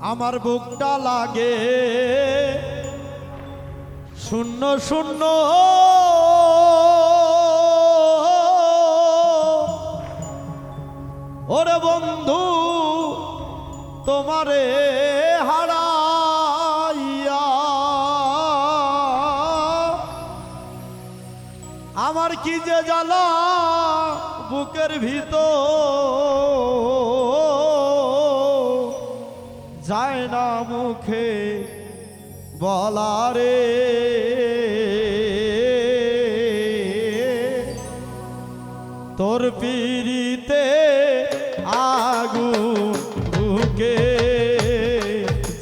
আমার বুকটা লাগে। শূন্য শূন্য। ওরে বন্ধু, তোমারে হারাইয়া আমার কি যে জ্বালা বুকের ভিতর? মুখে বলারে তোর পিড়িতে আগু বুকে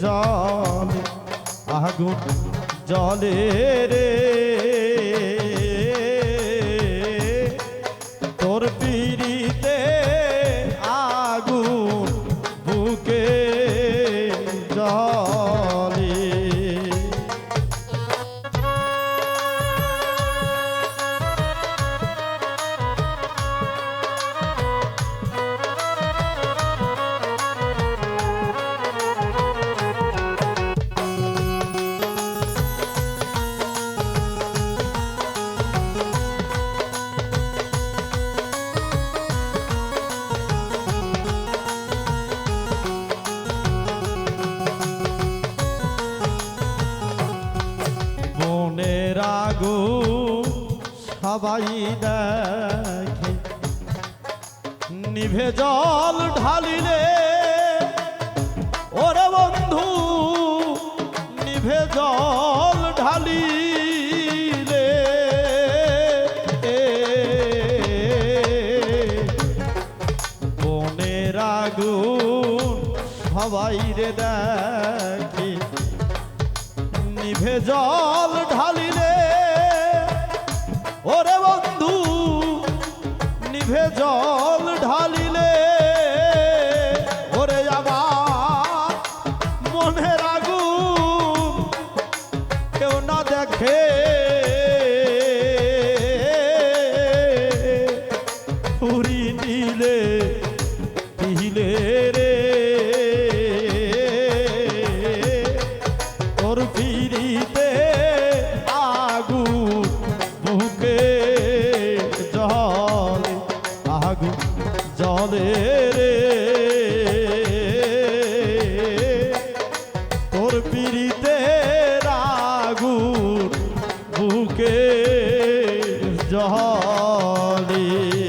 জল আগু জলে রে। সবাই দেখে। নিভে জল ঢালিলে, ওরে বন্ধু, নিভে জল ঢালিলে। বনের আগুন নিভে জল ঢালিলে নিভে জল ঢালিলে জলে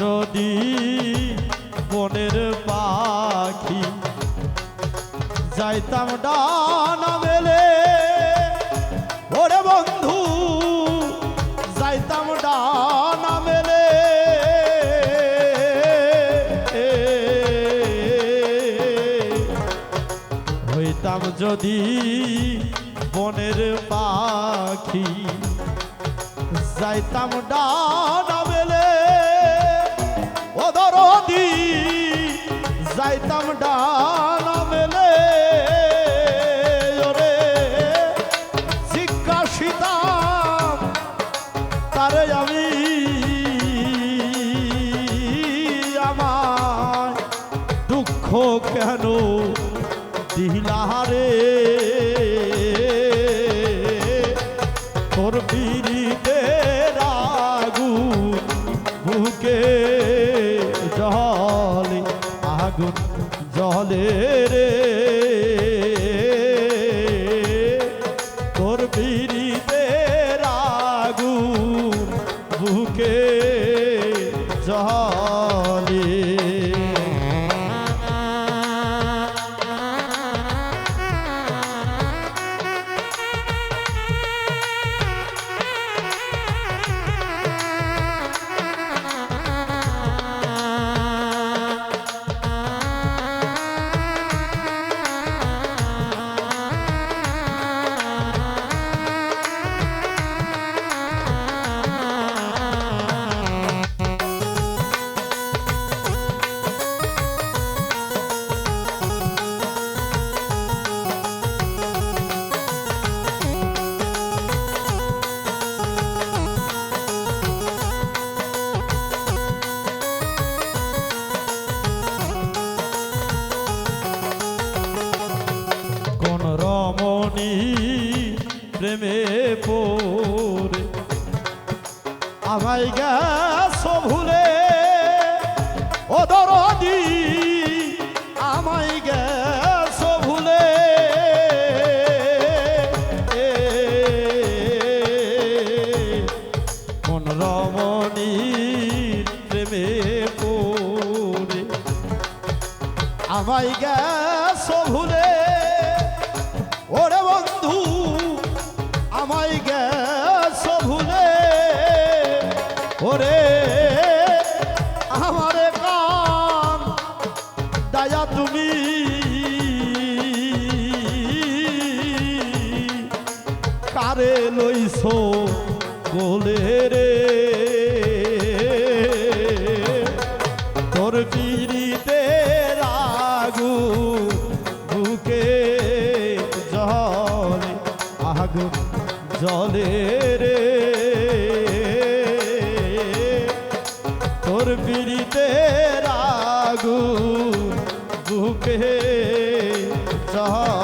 যদি বনের পাখি, যাইতাম ডানা মেলে ওরে বন্ধু, যাইতাম ডানা মেলে হইতাম যদি বনের পাখি, যাইতাম ডানা দরদি যাইতাম মেলে। ওরে জিজ্ঞাসিতাম আমি আমার দুঃখ কেন দিলারে জলে গেছ ভুলে ওরে বন্ধু, আমায় গেছ ভুলে। ওরে আমারে কান দয়া তুমি। কারে লইছ বলে রে? তোর পিড়িতে তোর পিড়িতে রাগু বুকে জলে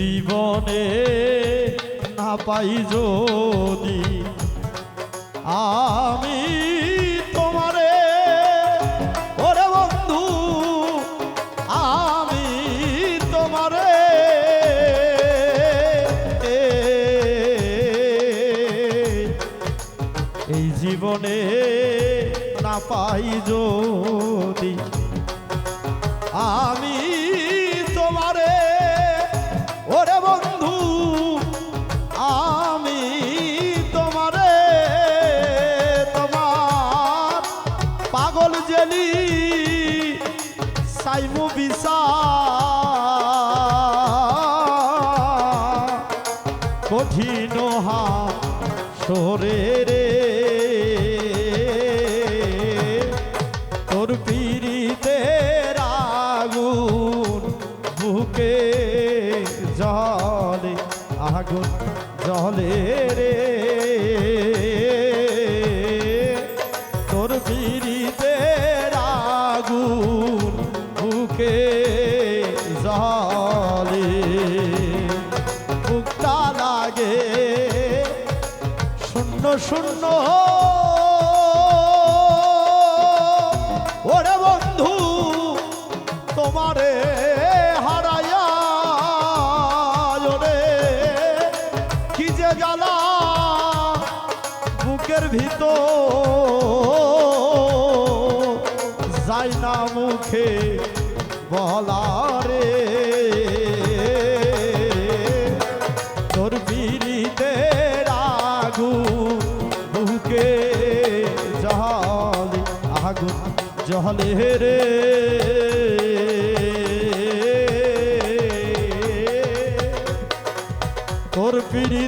জীবনে না পাই যদি, আমি তোমারে, ওরে বন্ধু, আমি তোমারে। এই জীবনে না পাই যদি, আমি পাগল জেলি, সাইমু বিসা কঠিন হা সরে রে, তোর পিড়িতে আগুন বুকে জলে, আগুন জলে রে। লাগে। শূন্য শূন্য। ওরে বন্ধু, তোমারে হারাইয়া ওরে কি যে জ্বালা বুকের ভিতর যায় না মুখে হলে রে। তোর পিড়ি